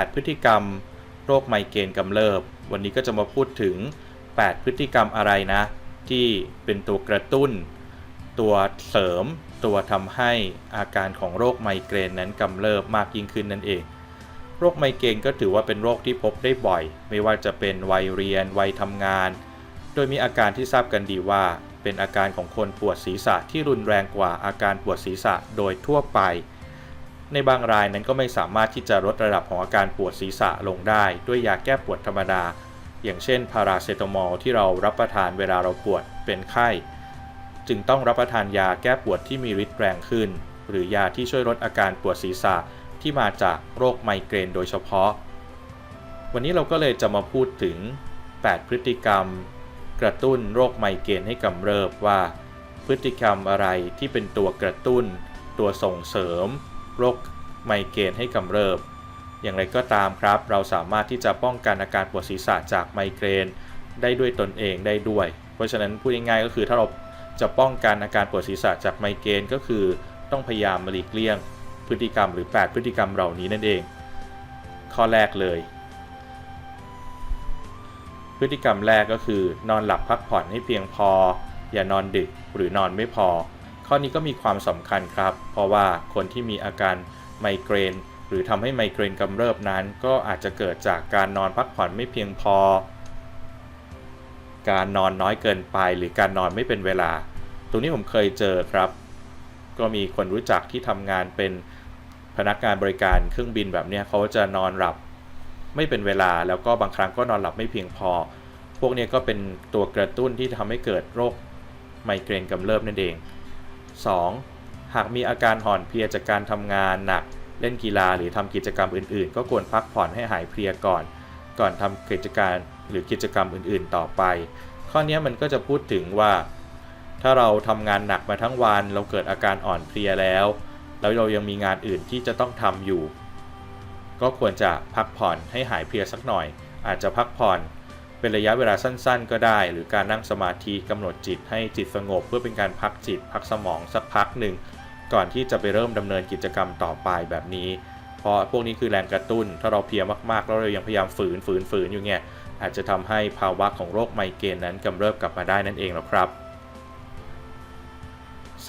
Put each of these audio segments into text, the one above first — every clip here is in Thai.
8 พฤติกรรม โรคไมเกรนกำเริบ วันนี้ก็จะมาพูดถึง 8 พฤติกรรมอะไรนะ ที่เป็นตัวกระตุ้น ตัวเสริม ตัวทำให้อาการของโรคไมเกรนนั้นกำเริบมากยิ่งขึ้นนั่นเอง โรคไมเกรนก็ถือว่าเป็นโรคที่พบได้บ่อย ไม่ว่าจะเป็นวัยเรียน วัยทำงาน โดยมีอาการที่ทราบกันดีว่า เป็นอาการของคนปวดศีรษะที่รุนแรงกว่าอาการปวดศีรษะโดยทั่วไป ในบางรายนั้นก็ไม่สามารถที่จะลดระดับของอาการปวดศีรษะลงได้ ด้วยยาแก้ปวดธรรมดา อย่างเช่นพาราเซตามอลที่เรารับประทานเวลาเราปวดเป็นไข้ จึงต้องรับประทานยาแก้ปวดที่มีฤทธิ์แรงขึ้น หรือยาที่ช่วยลดอาการปวดศีรษะที่มาจากโรคไมเกรนโดยเฉพาะ วันนี้เราก็เลยจะมาพูดถึง 8 พฤติกรรม กระตุ้นโรคไมเกรนให้กำเริบว่า พฤติกรรมอะไรที่เป็นตัวกระตุ้น ตัวส่งเสริม โรคไมเกรนให้กำเริบ อย่างไรก็ตามครับ เราสามารถที่จะป้องกันอาการปวดศีรษะจากไมเกรนได้ด้วยตนเองได้ด้วย เพราะฉะนั้นพูดง่ายๆก็คือถ้าเราจะป้องกันอาการปวดศีรษะจากไมเกรนก็คือต้องพยายามหลีกเลี่ยง พฤติกรรมหรือ 8 พฤติกรรมเหล่านี้นั่นเอง ข้อแรกเลย พฤติกรรมแรกก็คือนอนหลับพักผ่อนให้เพียงพอ อย่านอนดึกหรือนอนไม่พอ ข้อนี้ก็มีความสำคัญครับ เพราะว่าคนที่มีอาการไมเกรน หรือทำให้ไมเกรนกำเริบนั้น ก็อาจจะเกิดจากการนอนพักผ่อนไม่เพียงพอ การนอนน้อยเกินไป หรือการนอนไม่เป็นเวลา ตรงนี้ผมเคยเจอครับ ก็มีคนรู้จักที่ทำงานเป็นพนักงานบริการเครื่องบินแบบนี้เขาจะนอนหลับไม่เป็นเวลาแล้วก็บางครั้งก็นอนหลับไม่เพียงพอ พวกนี้ก็เป็นตัวกระตุ้นที่ทำให้เกิดโรคไมเกรนกำเริบนั่นเอง 2. หากมีอาการห่อนเพลียจากการทำงานหนัก เล่นกีฬาหรือทำกิจกรรมอื่นๆ ก็ควรพักผ่อนให้หายเพลียก่อน ก่อนทำกิจการหรือกิจกรรมอื่นๆ ต่อไป ข้อนี้มันก็จะพูดถึงว่า ถ้าเราทำงานหนักมาทั้งวัน เราเกิดอาการอ่อนเพลียแล้ว แล้วเรายังมีงานอื่นที่จะต้องทำอยู่ ก็ควรจะพักผ่อนให้หายเพลียสักหน่อย อาจจะพักผ่อน เป็นระยะเวลาสั้น ๆ ก็ได้ หรือการนั่งสมาธิกำหนดจิตให้จิตสงบ เพื่อเป็นการพักจิต พักสมองสักพักหนึ่ง ก่อนที่จะไปเริ่มดำเนินกิจกรรมต่อไปแบบนี้ เพราะพวกนี้คือแรงกระตุ้น ถ้าเราเพียมากๆ แล้วเรายังพยายามฝืนฝืนฝืนอยู่เนี่ยอาจจะทำให้ภาวะของโรคไมเกรนนั้นกำเริบกลับมาได้นั่นเองแล้วครับ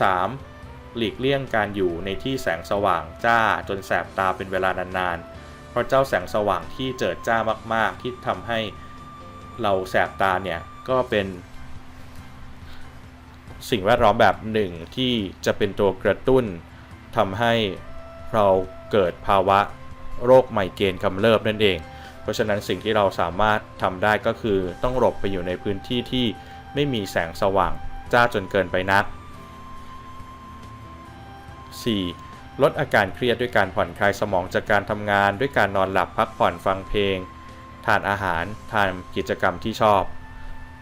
3. หลีกเลี่ยงการอยู่ในที่แสงสว่างจ้าจนแสบตาเป็นเวลานานๆ เพราะเจ้าแสงสว่างที่เจิดจ้ามากๆ ที่ทำให้ เราแสบตาเนี่ยก็เป็น สิ่งแวดล้อมแบบหนึ่งที่จะเป็นตัวกระตุ้นทำให้เราเกิดภาวะโรคไมเกรนกำเริบนั่นเอง เพราะฉะนั้นสิ่งที่เราสามารถทำได้ก็คือต้องหลบไปอยู่ในพื้นที่ที่ไม่มีแสงสว่างจ้าจนเกินไปนัก 4. ลดอาการเครียดด้วยการผ่อนคลายสมองจากการทำงาน ด้วยการนอนหลับพักผ่อนฟังเพลง ทานอาหารทานกิจกรรมที่ชอบ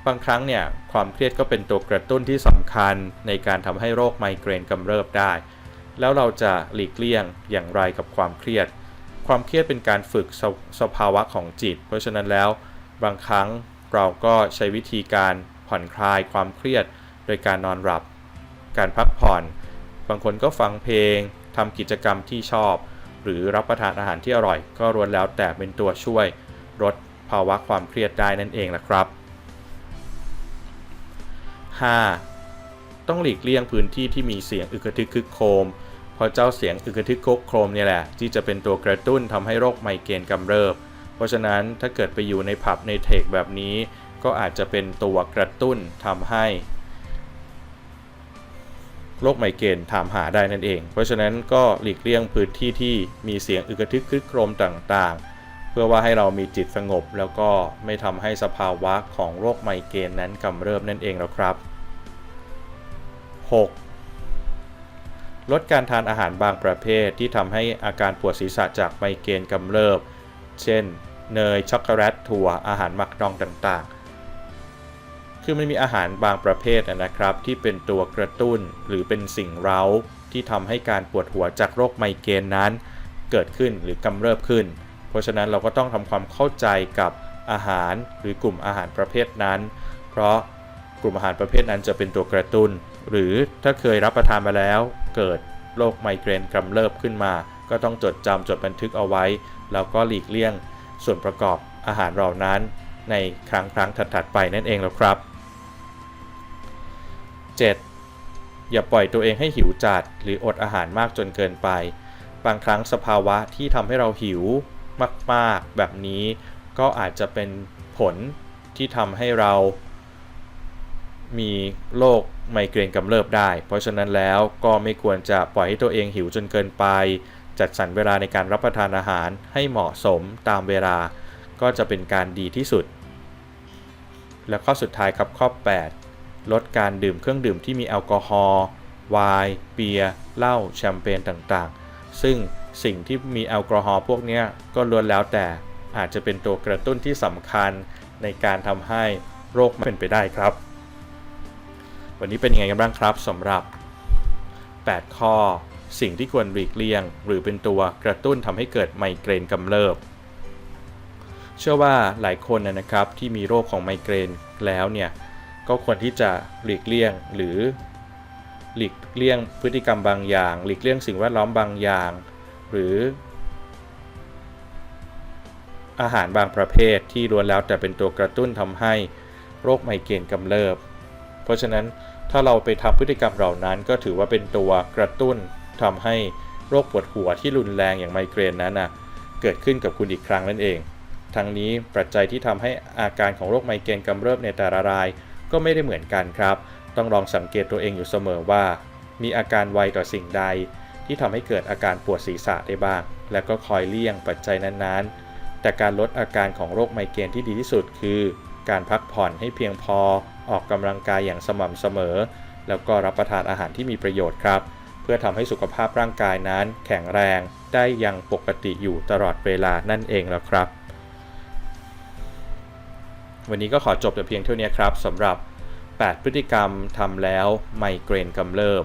บางครั้งเนี่ยความเครียดก็เป็นตัวกระตุ้นที่สำคัญในการทำให้โรคไมเกรนกำเริบได้ แล้วเราจะหลีกเลี่ยงอย่างไรกับความเครียด ความเครียดเป็นการฝึกสสภาวะของจิต เพราะฉะนั้นแล้วบางครั้งเราก็ใช้วิธีการผ่อนคลายความเครียด โดยการนอนหลับ การพักผ่อน บางคนก็ฟังเพลงทำกิจกรรมที่ชอบ หรือรับประทานอาหารที่อร่อย ก็รวนแล้วแต่เป็นตัวช่วย ลดภาวะความเครียดได้นั่นเองแหละครับ 5. ต้องหลีกเลี่ยงพื้นที่ที่มีเสียงอึกทึกคึกโครม เพราะเจ้าเสียงอึกทึกคึกโครมเนี่ยแหละ ที่จะเป็นตัวกระตุ้นทำให้โรคไมเกรนกำเริบ เพราะฉะนั้นถ้าเกิดไปอยู่ในผับในเทคแบบนี้ ก็อาจจะเป็นตัวกระตุ้นทำให้โรคไมเกรนถามหาได้นั่นเอง เพราะฉะนั้นก็หลีกเลี่ยงพื้นที่ที่มีเสียงอึกทึกคึกโครมต่างๆ เพื่อว่าให้เรามีจิตสงบ แล้วก็ไม่ทำให้สภาวะของโรคไมเกรนนั้นกำเริบนั่นเองแล้วครับ 6. ลดการทานอาหารบางประเภทที่ทำให้อาการปวดศีรษะจากไมเกรนกำเริบ เช่น เนย ช็อกโกแลต ถั่ว อาหารหมักดองต่างๆ คือมันมีอาหารบางประเภทนะครับ ที่เป็นตัวกระตุ้นหรือเป็นสิ่งเร้าที่ทำให้การปวดหัวจากโรคไมเกรนนั้น เกิดขึ้นหรือกำเริบขึ้น เพราะฉะนั้นเราก็ต้องทำความเข้าใจกับอาหารหรือกลุ่มอาหารประเภทนั้น เพราะกลุ่มอาหารประเภทนั้นจะเป็นตัวกระตุ้น หรือถ้าเคยรับประทานมาแล้ว เกิดโรคไมเกรนกำเริบขึ้นมา ก็ต้องจดจำจดบันทึกเอาไว้ แล้วก็หลีกเลี่ยงส่วนประกอบอาหารเหล่านั้นในครั้งครั้งถัดๆไปนั่นเองแล้วครับ 7. อย่าปล่อยตัวเองให้หิวจัด หรืออดอาหารมากจนเกินไป บางครั้งสภาวะที่ทำให้เราหิว มากๆ แบบนี้ก็อาจจะเป็นผลที่ทำให้เรามีโรคไมเกรนกำเริบได้ เพราะฉะนั้นแล้วก็ไม่ควรจะปล่อยให้ตัวเองหิวจนเกินไป จัดสรรเวลาในการรับประทานอาหารให้เหมาะสมตามเวลา ก็จะเป็นการดีที่สุด และข้อสุดท้ายครับข้อ 8 ลดการดื่มเครื่องดื่มที่มีแอลกอฮอล์ไวน์เบียร์เหล้าแชมเปญต่างๆ ซึ่ง สิ่งที่มีแอลกอฮอล์พวกนี้ก็ล้วนแล้วแต่อาจจะเป็นตัวกระตุ้นที่สำคัญในการทำให้โรคเป็นไปได้ครับ วันนี้เป็นยังไงกันบ้างครับสำหรับ 8 ข้อ สิ่งที่ควรหลีกเลี่ยง หรือเป็นตัวกระตุ้นทำให้เกิดไมเกรนกำเริบ เชื่อว่าหลายคนนะครับที่มีโรคของไมเกรนแล้วเนี่ยก็ควรที่จะหลีกเลี่ยงหรือหลีกเลี่ยงพฤติกรรมบางอย่าง หลีกเลี่ยงสิ่งแวดล้อมบางอย่าง หรือ อาหารบางประเภทที่ล้วนแล้วแต่เป็นตัวกระตุ้นทำให้โรคไมเกรนกำเริบ เพราะฉะนั้นถ้าเราไปทำพฤติกรรมเหล่านั้นก็ถือว่าเป็นตัวกระตุ้นทำให้โรคปวดหัวที่รุนแรงอย่างไมเกรนนั้นนะเกิดขึ้นกับคุณอีกครั้งนั่นเอง ทั้งนี้ปัจจัยที่ทำให้อาการของโรคไมเกรนกำเริบในแต่ละราย ก็ไม่ได้เหมือนกันครับ ต้องลองสังเกตตัวเองอยู่เสมอว่า มีอาการไวต่อสิ่งใด ที่ทำให้เกิดอาการปวดศีรษะได้บ้าง และก็คอยเลี่ยงปัจจัยนั้นๆ แต่การลดอาการของโรคไมเกรนที่ดีที่สุดคือ การพักผ่อนให้เพียงพอ ออกกำลังกายอย่างสม่ำเสมอ แล้วก็รับประทานอาหารที่มีประโยชน์ครับ เพื่อทำให้สุขภาพร่างกายนั้น แข็งแรงได้อย่างปกติอยู่ตลอดเวลานั่นเองแล้วครับ วันนี้ก็ขอจบแต่เพียงเท่านี้ครับสำหรับ 8 พฤติกรรมทำแล้วไมเกรนกำเริบ